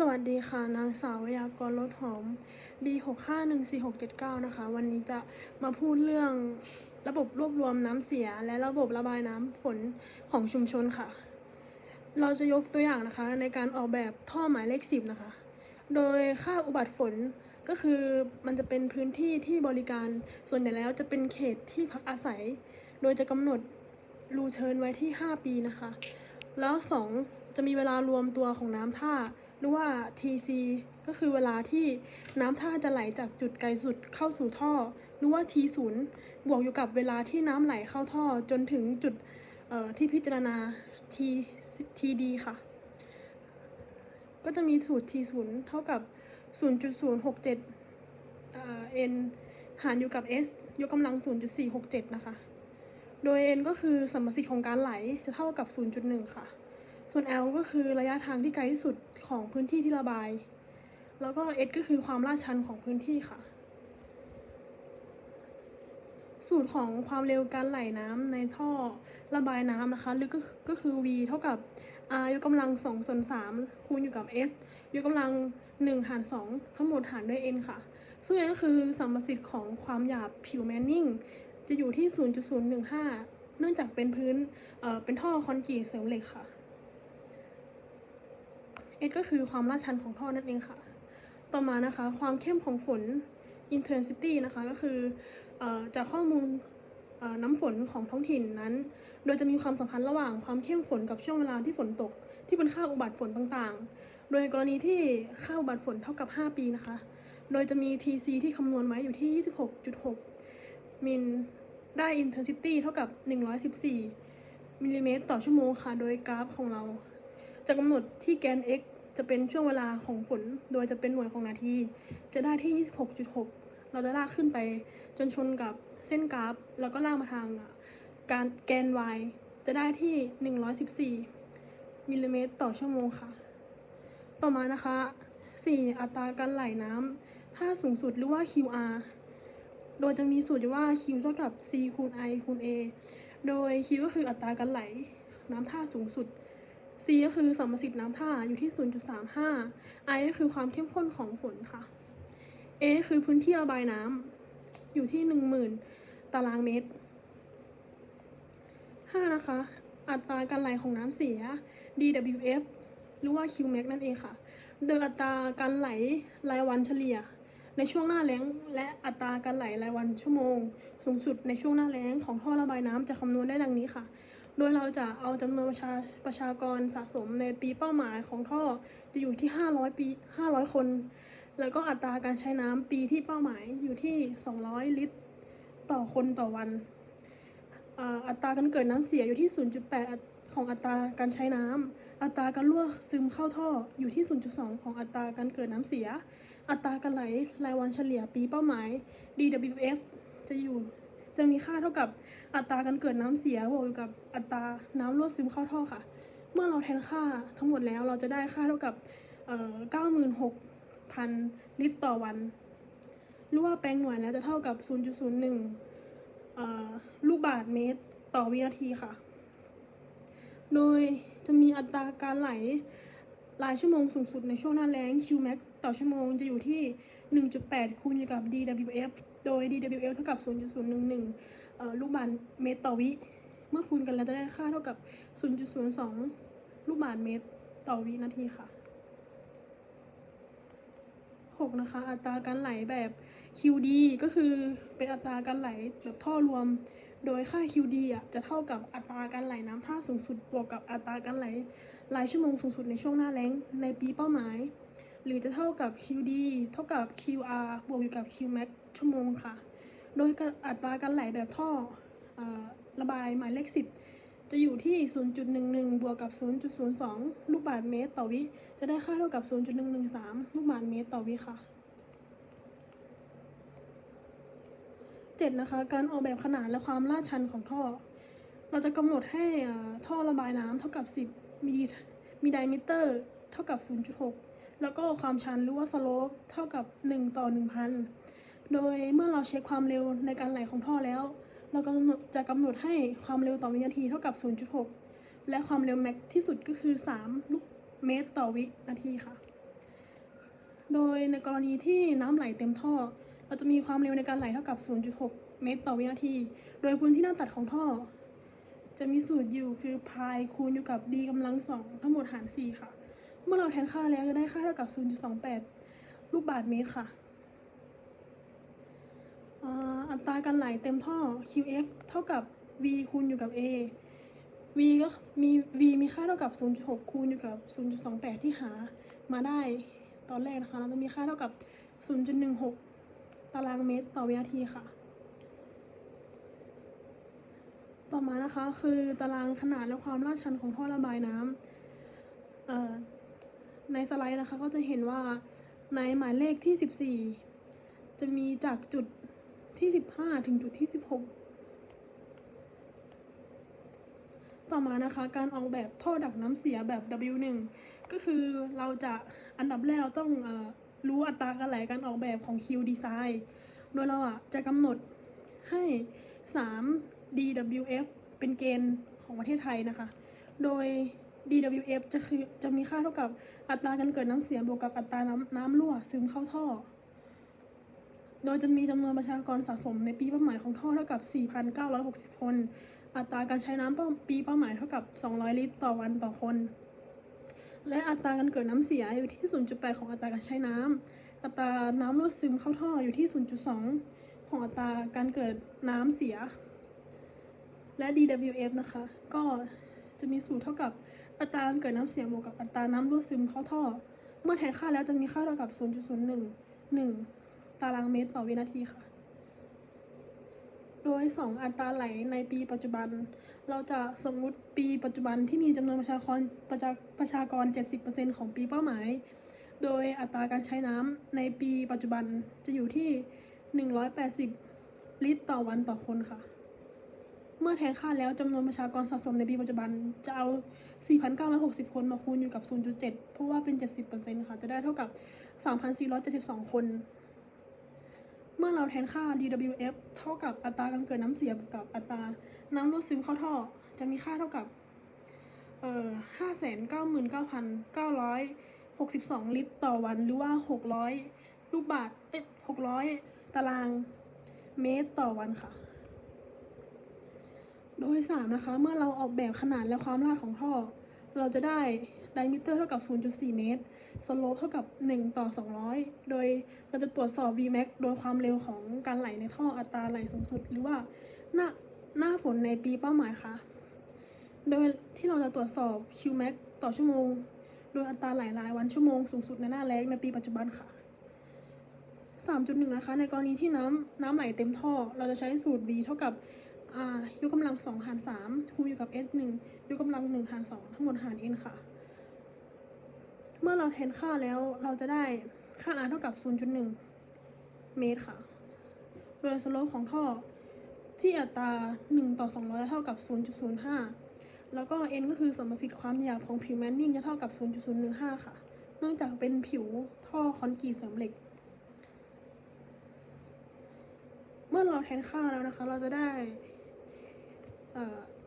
สวัสดีค่ะ นางสาวยากรรถหอม B 6 5 1 4 6 7 9นะคะ วันนี้จะมาพูดเรื่องระบบรวบรวมน้ำเสีย และระบบระบายน้ำฝนของชุมชนค่ะ เราจะยกตัวอย่างนะคะ ในการออกแบบท่อหมายเลข 10 นะคะ โดยค่าอุบัติฝนก็คือมันจะเป็นพื้นที่ที่บริการส่วนใหญ่แล้วจะเป็นเขตที่พักอาศัย โดยจะกำหนดรูเชิญไว้ที่ 5 ปีนะคะ แล้ว 2 จะมีเวลารวมตัวของน้ำท่า หรือว่า TC ก็คือเวลาที่น้ำท่าจะไหลจากจุดไกลสุดเข้าสู่ท่อ หรือว่า T0 บวกอยู่กับเวลาที่น้ำไหลเข้าท่อจนถึงจุดที่พิจารณา T TD ค่ะ ก็จะมีสูตร T0 เท่ากับ 0.067เอ่อ n หารอยู่กับ s ยกกำลัง 0.467 นะคะ โดย n ก็คือสัมประสิทธิ์ของการไหลจะเท่ากับ 0.1 ค่ะ ส่วน l ก็คือระยะทางที่ไกลที่สุดของพื้นที่ที่ระบาย แล้วก็ s ก็คือความลาดชันของพื้นที่ค่ะ สูตรของความเร็วการไหลน้ำในท่อระบายน้ำนะคะหรือก็ก็คือ v เท่ากับ r ยกกำลัง2ส่วน3คูณอยู่กับ s ยกกำลัง 1 หาร 2 ทั้งหมดหารด้วย n ค่ะ ซึ่งอันก็คือสัมประสิทธิ์ของความหยาบผิวแมนนิงจะอยู่ที่ 0.015 เนื่องจากเป็นพื้นเเป็นท่อคอนกรีตเสริมเหล็กค่ะ S ก็คือความลาดชันของท่อนั่นเองค่ะ ต่อมานะคะความเข้มของฝน intensity นะคะก็คืออจากข้อมูลน้ำฝนของท้องถิ่นนั้น โดยจะมีความสัมพันธ์ระหว่างความเข้มฝนกับช่วงเวลาที่ฝนตก ที่เป็นค่าอุบัติฝนต่างๆ โดยกรณีที่ค่าอุบัติฝนเท่ากับ 5 ปีนะคะ โดยจะมี TC ที่คำนวณไว้อยู่ที่ 26.6 มิลได้ intensity เท่ากับ 114 มิลลิเมตรต่อชั่วโมงค่ะ โดยกราฟของเรา จะกำหนดที่แกน x จะเป็นช่วงเวลาของฝน โดยจะเป็นหน่วยของนาที จะได้ที่ 26.6 เราจะลากขึ้นไป จนชนกับเส้นกราฟ แล้วก็ลากมาทางการแกน y จะได้ที่ 114 มิลลิเมตรต่อชั่วโมงค่ะ ต่อมานะคะ 4 อัตราการไหลน้ำค่าสูงสุดหรือว่า QR โดยจะมีสูตรว่า Q เท่ากับ C คูณ I คูณ A โดย Q ก็คืออัตราการไหลน้ำท่าสูงสุด C ก็คือสัมประสิทธิ์น้ำท่าอยู่ที่ 0.35 I ก็คือความเข้มข้นของฝนค่ะ A คือพื้นที่ระบายน้ำอยู่ที่ 10,000 ตารางเมตร 5 นะคะ อัตราการไหลของน้ำเสีย DWF หรือว่า Qmax นั่นเองค่ะ โดยอัตราการไหลรายวันเฉลี่ย ในช่วงหน้าแล้ง และอัตราการไหลรายวันชั่วโมง สูงสุดในช่วงหน้าแล้งของท่อระบายน้ำจะคำนวณได้ดังนี้ค่ะ โดยเราจะเอาจำนวนประชาประชากรสะสมในปีเป้าหมายของท่อจะอยู่ที่ 500 ปี 500 คน แล้วก็อัตราการใช้น้ำปีที่เป้าหมายอยู่ที่ 200 ลิตร ต่อคนต่อวัน อัตราการเกิดน้ำเสียอยู่ที่ 0.8 ของอัตราการใช้น้ำ อัตราการรั่วซึมเข้าท่ออยู่ที่ 0.2 ของอัตราการเกิดน้ำเสีย อัตราการไหลรายวันเฉลี่ยปีเป้าหมาย DWF จะอยู่ จะมีค่าเท่ากับอัตราการเกิดน้ำเสียบวกอยู่กับอัตราน้ำรั่วซึมเข้าท่อค่ะ เมื่อเราแทนค่าทั้งหมดแล้วเราจะได้ค่าเท่ากับเอ่อ96,000ลิตรต่อวันรือว่าแปลงหน่วยแล้วจะเท่ากับ 0.01เอ่อลูกบาศก์เมตรต่อวินาทีค่ะ โดยจะมีอัตราการไหลรายชั่วโมงสูงสุดในช่วงหน้าแล้ง Qmax ต่อชั่วโมงจะอยู่ที่ 1.8 คูณกับ DWF โดย DWF เท่ากับ 0.011 ลูกบาศก์เมตรต่อวิ เมื่อคูณกันแล้วจะได้ค่าเท่ากับ 0.02 ลูกบาศก์เมตรต่อวินาทีค่ะ 6 นะคะ อัตราการไหลแบบ QD ก็คือเป็นอัตราการไหลแบบท่อรวม โดยค่า QD อะจะเท่ากับอัตราการไหลน้ำท่าสูงสุดบวกกับอัตราการไหลรายชั่วโมงสูงสุดในช่วงหน้าแล้งในปีเป้าหมาย หรือจะเท่ากับ QD เท่ากับ QR บวกอยู่กับ Qmax ชั่วโมงค่ะ โดยอัตราการไหลแบบท่ออระบายหมายเลข 10 จะอยู่ที่ 0.11 บวกกับ 0.02 ลูกบาศก์เมตรต่อวิ จะได้ค่าเท่ากับ 0.113 ลูกบาศก์เมตรต่อวิค่ะ 7 นะคะ การออกแบบขนาดและความลาดชันของท่อ เราจะกำหนดให้ท่อระบายน้ำเท่ากับ 10มิลมีไดมิเตอร์ เท่ากับ 0.6 แล้วก็ความชันหรือว่าสโลปเท่ากับ 1 ต่อ 1,000 โดยเมื่อเราเช็คความเร็วในการไหลของท่อแล้ว เรากำหนดจะกำหนดให้ความเร็วต่อวินาทีเท่ากับ 0.6 และความเร็วแม็กที่สุดก็คือ 3 ลูกเมตรต่อวินาทีค่ะ โดยในกรณีที่น้ำไหลเต็มท่อ เราจะมีความเร็วในการไหลเท่ากับ 0.6 เมตรต่อวินาที โดยพื้นที่หน้าตัดของท่อ จะมีสูตรอยู่คือพายคูณอยู่กับ d กำลังสองทั้งหมดหาร 4 ค่ะ เมื่อเราแทนค่าแล้วจะได้ค่าเท่ากับ 0.28 ลูกบาศก์เมตรค่ะ อัตราการไหลเต็มท่อ QF เท่ากับ V คูณอยู่กับ A V ก็มี V มีค่าเท่ากับ 0.6 คูณอยู่กับ 0.28 ที่หามาได้ตอนแรกนะคะเราจะมีค่าเท่ากับ 0.16 ตารางเมตรต่อวินาทีค่ะ ต่อมานะคะคือตารางขนาดและความลาดชันของท่อระบายน้ำเอ่อ ในสไลด์นะคะก็จะเห็นว่าในหมายเลขที่ 14 จะมีจากจุดที่ 15 ถึงจุดที่ 16 ต่อมานะคะการออกแบบท่อดักน้ำเสียแบบ W1 ก็คือเราจะอันดับแรกเราต้องอรู้อัตราการไหลการออกแบบของ Q Design โดยเราอะจะกำหนดให้ 3 DWF เป็นเกณฑ์ของประเทศไทยนะคะ โดย DWF จะคือจะมีค่าเท่ากับอัตราการเกิดน้ำเสียบวกกับอัตราน้ำน้ำรั่วซึมเข้าท่อ โดยจะมีจำนวนประชากรสะสมในปีเป้าหมายของท่อเท่ากับ 4,960 คน อัตราการใช้น้ำปีเป้าหมายเท่ากับ 200 ลิตรต่อวันต่อคน และอัตราการเกิดน้ำเสียอยู่ที่ 0.8 ของอัตราการใช้น้ำอัตราน้ำรั่วซึมเข้าท่ออยู่ที่ 0.2 ของอัตราการเกิดน้ำเสีย และ DWF นะคะ ก็จะมีสูตรเท่ากับ อัตราการเกิดน้ำเสียบวกกับอัตราน้ำรั่วซึมเข้าท่อ เมื่อแทนค่าแล้วจะมีค่าเท่ากับ 0.01 1 ตารางเมตรต่อวินาทีค่ะ โดย 2 อัตราไหลในปีปัจจุบัน เราจะสมมุติปีปัจจุบันที่มีจำนวนประชากรประชาประชากร 70%ของปีเป้าหมาย โดยอัตราการใช้น้ำในปีปัจจุบันจะอยู่ที่ 180 ลิตรต่อวันต่อคนค่ะ เมื่อแทนค่าแล้วจำนวนประชากรสะสมในปีปัจจุบันจะเอา 4,960 คนมาคูณอยู่กับ 0.7 เพราะว่าเป็น 70%ค่ะ จะได้เท่ากับ 3,472 คน เมื่อเราแทนค่า DWF เท่ากับอัตราการเกิดน้ำเสียกับอัตราน้ำรั่วซึมเข้าท่อ จะมีค่าเท่ากับเอ่อห้าแสนเก้าหมื่นเก้าพันเก้าร้อยหกสิบสองลิตรต่อวัน หรือว่าหกร้อยลูกบาท เอ๊ะหกร้อยตารางเมตรต่อวันค่ะ โดยสามนะคะ เมื่อเราออกแบบขนาดและความลาดของท่อ เราจะได้ไดมิเตอร์เท่ากับ 0.4 เมตรสโลปเท่ากับ 1 ต่อ 200 โดยเราจะตรวจสอบ Vmax โดยความเร็วของการไหลในท่ออัตราไหลสูงสุด หรือว่าหน้าหน้าฝนในปีเป้าหมายค่ะ โดยที่เราจะตรวจสอบ Qmax ต่อชั่วโมง โดยอัตราไหลรายวันชั่วโมงสูงสุดในหน้าแล้งในปีปัจจุบันค่ะ 3.1 นะคะ ในกรณีที่น้ำน้ำไหลเต็มท่อ เราจะใช้สูตร V เท่ากับ อ่ายกกำลัง2หาร3คูณอยู่กับ S 1ยกกำลัง1หาร2ทั้งหมดหาร n ค่ะ เมื่อเราแทนค่าแล้วเราจะได้ค่า r เท่ากับ 0.1 เมตรค่ะ โดยสโลปของท่อที่อัตรา 1 ต่อ 200 เท่ากับ 0.05 แล้วก็ n ก็คือสมประสิทธิ์ความหยาบของผิวแมนนิ่งจะเท่ากับ 0.015 ค่ะ เนื่องจากเป็นผิวท่อคอนกรีตเสริมเหล็ก เมื่อเราแทนค่าแล้วนะคะ เราจะได้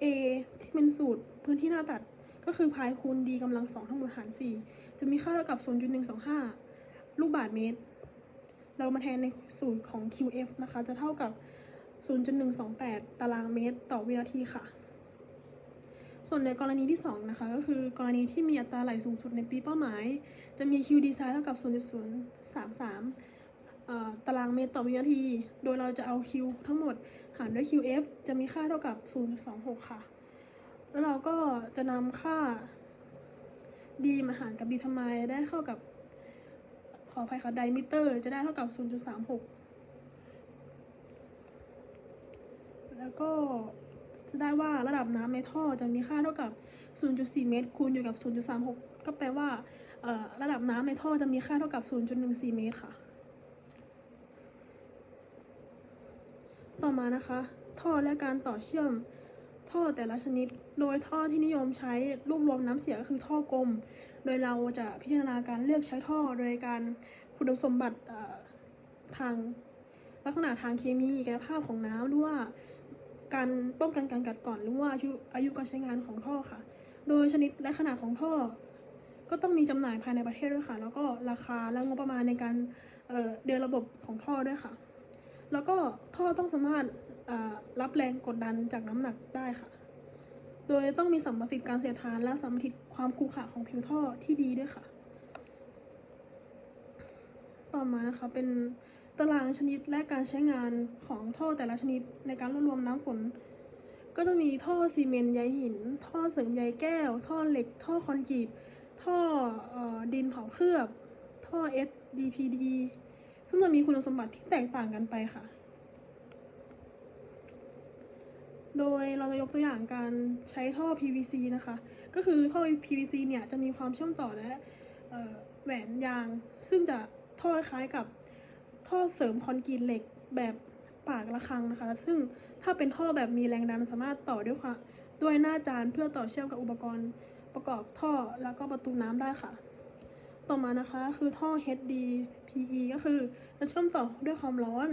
เอที่เป็นสูตรพื้นที่หน้าตัดก็คือพายคูณ d กำลังสองทั้งหมดหาร4จะมีค่าเท่ากับ 0.125 ลูกบาศก์เมตร เรามาแทนในสูตรของ QF นะคะ จะเท่ากับ 0.128 ตารางเมตรต่อวินาทีค่ะ ส่วนในกรณีที่ 2 นะคะ ก็คือกรณีที่มีอัตราไหลสูงสุดในปีเป้าหมาย จะมี Q design เท่ากับ 0.033 ตารางเมตรต่อวินาที โดยเราจะเอา Q ทั้งหมดหารด้วย QF จะมีค่าเท่ากับ 0.26 ค่ะ แล้วเราก็จะนำค่า d มาหารกับ d ทำไมได้เข้ากับ ขออภัยค่ะไดมิเตอร์จะได้เท่ากับ 0.36 แล้วก็จะได้ว่าระดับน้ำในท่อจะมีค่าเท่ากับ 0.4 เมตรคูณอยู่กับ 0.36 ก็แปลว่าระดับน้ำในท่อจะมีค่าเท่ากับ 0.14 เมตรค่ะ ต่อมานะคะ ท่อและการต่อเชื่อม ท่อแต่ละชนิด โดยท่อที่นิยมใช้รวบรวมน้ำเสียก็คือท่อกลม โดยเราจะพิจารณาการเลือกใช้ท่อโดยการคุณสมบัติทางลักษณะทางเคมีกายภาพของน้ำหรือว่าการป้องกันการกัดกร่อนหรือว่าอายุการใช้งานของท่อค่ะ โดยชนิดและขนาดของท่อ ก็ต้องมีจำหน่ายภายในประเทศด้วยค่ะ แล้วก็ราคาและงบประมาณในการเดินระบบของท่อด้วยค่ะ แล้วก็ท่อต้องสามารถรับแรงกดดันจากน้ำหนักได้ค่ะ โดยต้องมีสัมประสิทธิ์การเสียดทานและสัมประสิทธิ์ความขรุขระของผิวท่อที่ดีด้วยค่ะ ต่อมานะคะเป็นตารางชนิดและการใช้งานของท่อแต่ละชนิดในการรวบรวมน้ำฝน ก็จะมีท่อซีเมนต์ใยหิน ท่อเสริมใยแก้ว ท่อเหล็ก ท่อคอนกรีตท่อเออดินเผาเคลือบ ท่อ SDPD ซึ่งจะมีคุณสมบัติที่แตกต่างกันไปค่ะ โดยเราจะยกตัวอย่างการใช้ท่อ PVC นะคะ ก็คือท่อ PVC เนี่ยจะมีความเชื่อมต่อและแหวนยาง ซึ่งจะท่อคล้ายกับท่อเสริมคอนกรีตเหล็กแบบปากระฆังนะคะ ซึ่งถ้าเป็นท่อแบบมีแรงดันสามารถต่อด้วยค่ะ ด้วยหน้าจานเพื่อต่อเชื่อมกับอุปกรณ์ประกอบท่อแล้วก็ประตูน้ำได้ค่ะ ต่อมานะคะคือท่อ HDPE ก็คือจะเชื่อมต่อด้วยความร้อน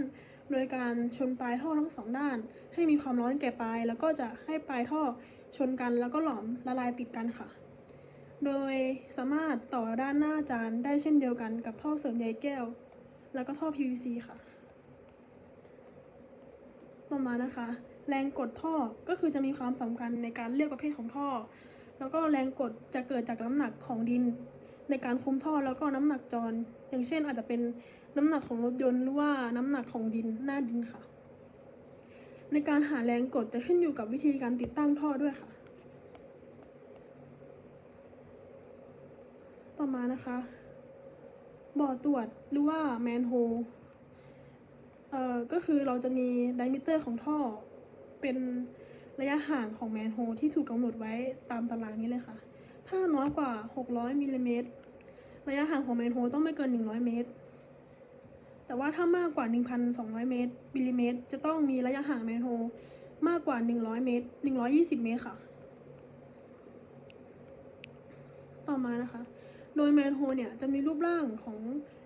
โดยการชนปลายท่อทั้งสองด้าน ให้มีความร้อนแก่ปลาย แล้วก็จะให้ปลายท่อชนกันแล้วก็หลอมละลายติดกันค่ะ โดยสามารถต่อด้านหน้าจานได้เช่นเดียวกันกับท่อเสริมใยแก้ว แล้วก็ท่อ PVC ค่ะ ต่อมานะคะ แรงกดท่อก็คือจะมีความสำคัญในการเลือกประเภทของท่อ แล้วก็แรงกดจะเกิดจากน้ำหนักของดิน ในการคุมท่อแล้วก็น้ำหนักจร อย่างเช่นอาจจะเป็นน้ำหนักของรถยนต์หรือว่าน้ำหนักของดินหน้าดินค่ะ ในการหาแรงกดจะขึ้นอยู่กับวิธีการติดตั้งท่อด้วยค่ะ ต่อมานะคะ บ่อตรวจหรือว่าแมนโฮเอ่อก็คือเราจะมีไดมิเตอร์ของท่อ เป็นระยะห่างของแมนโฮที่ถูกกำหนดไว้ตามตารางนี้เลยค่ะ ถ้าน้อยกว่า 600มิลลิเมตรระยะห่างของแมนโฮต้องไม่เกิน 100 เมตร แต่ว่าถ้ามากกว่า 1,200 เมตรมิลลิเมตร จะต้องมีระยะห่างแมนโฮมากกว่า 100 เมตร 120 เมตรค่ะ ต่อมานะคะ โดยแมนโฮเนี่ยจะมีรูปร่างของ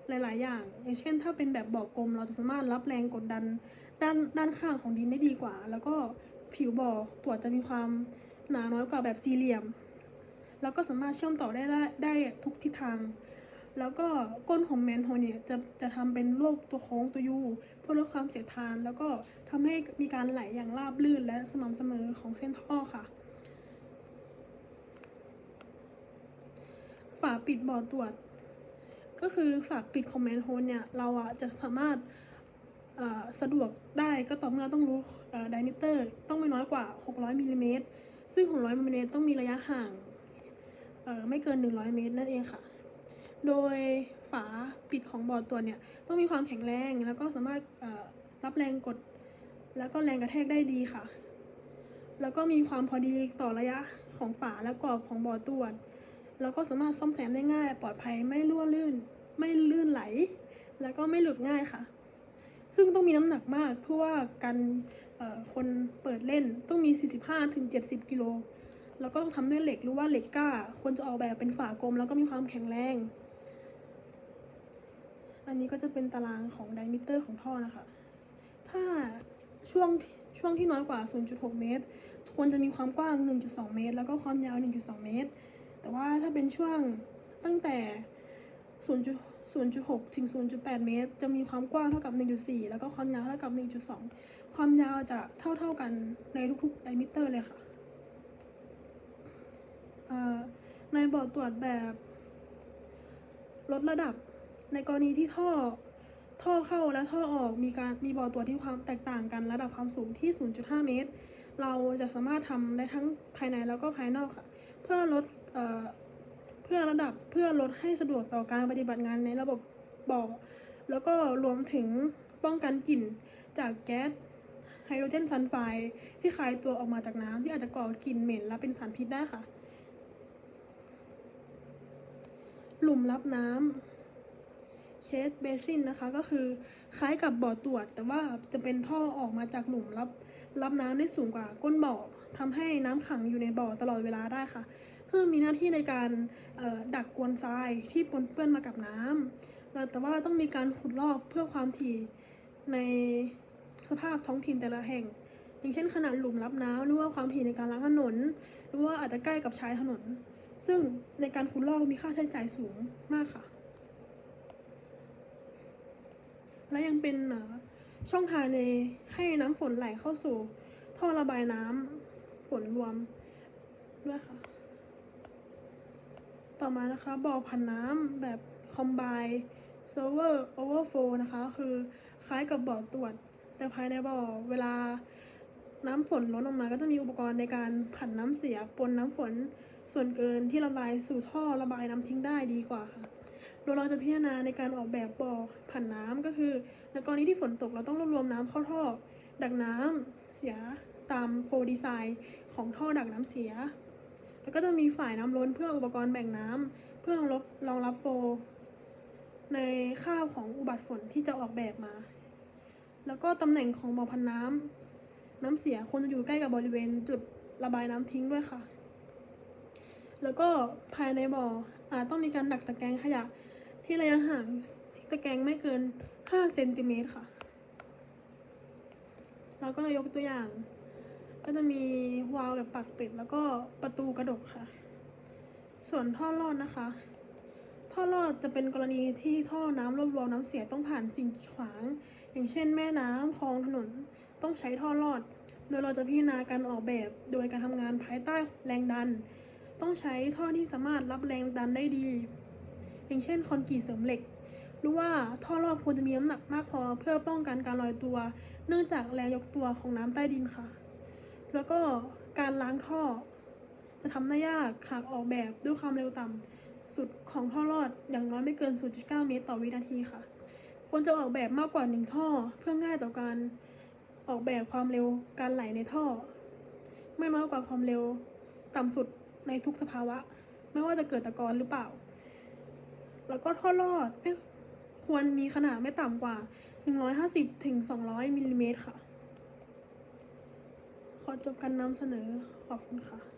หลาย ๆ อย่าง อย่างเช่น ถ้าเป็นแบบบ่อกลม เราจะสามารถรับแรงกดดันด้านด้านข้างของดินได้ดีกว่า แล้วก็ผิวบ่อตรวจจะมีความหนาน้อยกว่าแบบสี่เหลี่ยม แล้วก็สามารถเชื่อมต่อได้ได้ไดทุกทิศทาง แล้วก็ก้นของแมนโฮเนี่ยจะจะทำเป็นรูปตัวโค้งตัวยูเพื่อลดความเสียดทาน แล้วก็ทำให้มีการไหลอย่างราบรื่นและสม่ำเสมอของเส้นท่อค่ะ ฝาปิดบ่อตรวจ ก็คือฝาปิดของแมนโฮเนี่ยเราอะจะสามารถสะดวกได้ก็ต่อเมื่อต้องรู้ไดมิเตอร์ต้องไม่น้อยกว่า 600มิลลิเมตรซึ่ง 600มิลลิเมตรต้องมีระยะห่าง ไม่เกิน 100 เมตรนั่นเองค่ะ โดยฝาปิดของบ่อตรวเนี่ยต้องมีความแข็งแรงแล้วก็สามารถรับแรงกด แล้วก็แรงกระแทกได้ดีค่ะ แล้วก็มีความพอดีต่อระยะของฝาและกรอบของบ่อตรวแล้วก็สามารถซ่อมแซมได้ง่าย ปลอดภัยไม่รั่วลื่น ไม่ลื่นไหล แล้วก็ไม่หลุดง่ายค่ะ ซึ่งต้องมีน้ำหนักมากเพื่อว่าการคนเปิดเล่นต้องมี 45-70 กิโล แล้วก็ต้องทำด้วยเหล็กหรือว่าเหล็กก้า ควรจะออกแบบเป็นฝากลมแล้วก็มีความแข็งแรง อันนี้ก็จะเป็นตารางของไดมิเตอร์ของท่อนะคะ ถ้าช่วงช่วงที่น้อยกว่า 0.6 เมตร ควรจะมีความกว้าง 1.2 เมตร แล้วก็ความยาว 1.2 เมตร แต่ว่าถ้าเป็นช่วงตั้งแต่0.6ถึง 0.8 เมตร จะมีความกว้างเท่ากับ 1.4 แล้วก็ความยาวเท่ากับ 1.2 ความยาวจะเท่าเท่าๆกันในทุกๆไดมิเตอร์เลยค่ะ ในบ่อตรวจแบบลดระดับ ในกรณีที่ท่อท่อเข้าและท่อออกมีการมีบ่อตรวจที่ความแตกต่างกันระดับความสูงที่ 0.5 เมตร เราจะสามารถทำได้ทั้งภายในแล้วก็ภายนอกค่ะ เพื่อลดเอเพื่อระดับเพื่อลดให้สะดวกต่อการปฏิบัติงานในระบบบ่อแล้วก็รวมถึงป้องกันกลิ่นจากแก๊สไฮโดรเจนซัลไฟด์ที่คายตัวออกมาจากน้ำที่อาจจะก่อกลิ่นเหม็นและเป็นสารพิษได้ค่ะ หลุมรับน้ำเคสเบซินนะคะก็คือคล้ายกับบ่อตรวจ แต่ว่าจะเป็นท่อออกมาจากหลุมรับรับน้ำได้สูงกว่าก้นบ่อทำให้น้ำขังอยู่ในบ่อตลอดเวลาได้ค่ะเพื่อมีหน้าที่ในการดักกวนทรายที่ปนเปื้อนมากับน้ำแต่ว่าต้องมีการขุดลอกเพื่อความถี่ในสภาพท้องถิ่นแต่ละแห่ง อย่างเช่นขนาดหลุมรับน้ำหรือว่าความถี่ในการล้างถนน หรือว่าอาจจะใกล้กับชายถนน ซึ่งในการขุดลอกมีค่าใช้จ่ายสูงมากค่ะ และยังเป็นช่องทางในให้น้ำฝนไหลเข้าสู่ท่อระบายน้ำฝนรวมด้วยค่ะ ต่อมานะคะบ่อผันน้ำแบบ combine server overflow นะคะ คือคล้ายกับบ่อตรวจ แต่ภายในบ่อเวลาน้ำฝนล้นออกมาก็จะมีอุปกรณ์ในการผันน้ำเสียปนน้ำฝน ส่วนเกินที่ระบายสู่ท่อระบายน้ำทิ้งได้ดีกว่าค่ะ โดยเราจะพิจารณาในการออกแบบบ่อผันน้ำก็คือ ในกรณีที่ฝนตกเราต้องรวบรวมน้ำเข้าท่อ ดักน้ำเสียตามโฟดีไซน์ของท่อดักน้ำเสีย แล้วก็จะมีฝ่ายน้ำล้นเพื่ออุปกรณ์แบ่งน้ำเพื่อรองรับรองรับโฟ ในค่าบของอุบัติฝนที่จะออกแบบมา แล้วก็ตำแหน่งของบ่อพันน้ำน้ำเสียควรจะอยู่ใกล้กับบริเวณจุดระบายน้ำทิ้งด้วยค่ะ แล้วก็ภายในบ่ออาจต้องมีการดักตะแกรงขยะ ที่ระยะห่างตะแกรงไม่เกิน 5 เซนติเมตรค่ะ แล้วก็ยกตัวอย่าง ก็จะมีวาล์วแบบปากป็ดแล้วก็ประตูกระดกค่ะ ส่วนท่อรอดนะคะ ท่อรอดจะเป็นกรณีที่ท่อน้ำรวบรวมน้ำเสียต้องผ่านสิ่งกีดขวาง อย่างเช่น แม่น้ำคลองถนนต้องใช้ท่อรอด โดยเราจะพิจารณาการออกแบบ โดยการทำงานภายใต้แรงดัน ต้องใช้ท่อที่สามารถรับแรงดันได้ดี อย่างเช่นคอนกรีตเสริมเหล็ก หรือว่าท่อรอบควรจะมีน้ำหนักมากพอเพื่อป้องกันการลอยตัว เนื่องจากแรงยกตัวของน้ำใต้ดินค่ะ แล้วก็การล้างท่อ จะทำได้ยากหากออกแบบด้วยความเร็วต่ำสุดของท่อรอดอย่างน้อยไม่เกิน 0.9 เมตรต่อวินาทีค่ะ ควรจะออกแบบมากกว่าหนึ่งท่อเพื่อง่ายต่อการออกแบบความเร็วการไหลในท่อ ไม่น้อยกว่าความเร็วต่ำสุด ในทุกสภาวะ ไม่ว่าจะเกิดตะกอนหรือเปล่า แล้วก็ท่อรอดไม่ควรมีขนาดไม่ต่ำกว่า 150ถึง200มิลลิเมตรค่ะ ขอจบการนำเสนอขอบคุณค่ะ